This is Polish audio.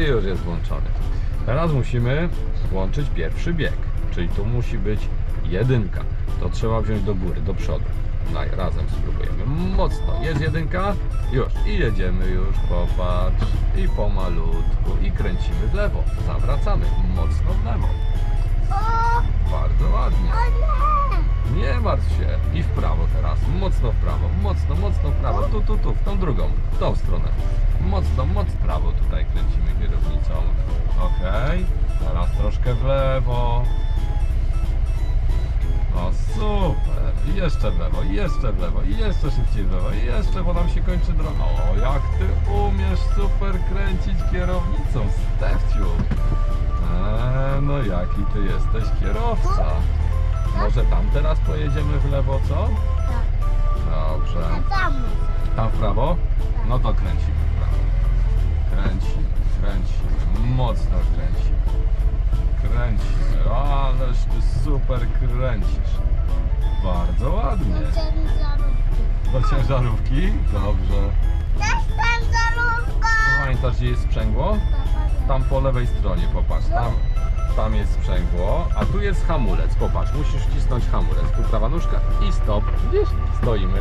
I już jest włączony. Teraz musimy włączyć pierwszy bieg, czyli tu musi być jedynka. To trzeba wziąć do góry, do przodu. Daj, razem spróbujemy. Mocno. Jest jedynka? Już. I jedziemy już, popatrz. I pomalutku. I kręcimy w lewo. Zawracamy. Mocno w lewo. Bardzo ładnie. Nie martw się. I w prawo teraz. Mocno w prawo. Mocno, mocno w prawo. Tu, tu, tu. W tą drugą. W tą stronę. Mocno, mocno w prawo tutaj kręcimy kierownicą. Okej. Teraz troszkę w lewo. O, super. Jeszcze w lewo, jeszcze w lewo, jeszcze szybciej w lewo, jeszcze, bo nam się kończy droga. O, jak ty umiesz super kręcić kierownicą, Stefciu. Eee, no jaki ty jesteś kierowca. Może tam teraz pojedziemy w lewo, co? Tak, No to kręcimy w prawo. Kręcimy, kręcimy, mocno kręcimy. Kręcimy, ależ ty super kręcisz. Bardzo ładnie. Do ciężarówki. Do ciężarówki? Dobrze. Jestem żarówką! Pamiętasz gdzie jest sprzęgło? Tam po lewej stronie, popatrz. Tam, tam jest sprzęgło, a tu jest hamulec. Popatrz, musisz wcisnąć hamulec. Tu prawa nóżka i stop. Widzisz? Stoimy.